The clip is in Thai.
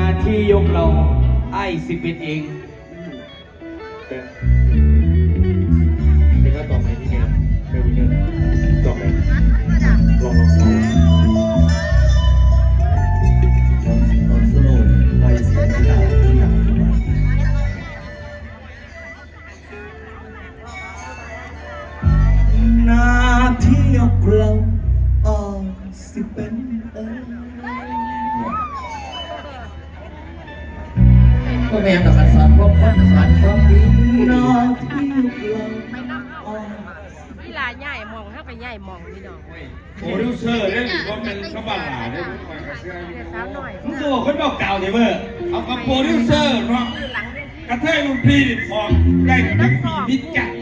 นาทียกเราไอ้สิเป็นเองแต่แต่ก็ต่อไปที่เนี่ยไม่รู้เนี่ยต่อไปลองลองลองนสโลว์ไปเสียงกีตาที่หนักมาทียกเราออนสิเป็น ก็แม่ต้องการสอนความคนสอนความดีหน้องที่ยกเราอ่อนเวลาใหญ่มองถ้าไปใหญ่มองพี่น้องโปรดิวเซอร์เนี่ยหรือว่าเป็นขบาลาเนี่ยมึงตัวคนบอกเก่าเนี่ยเมื่อเอากับโปรดิวเซอร์เนาะกระเทยรุ่นพี่นี่พองได้ถึงปีพิจักร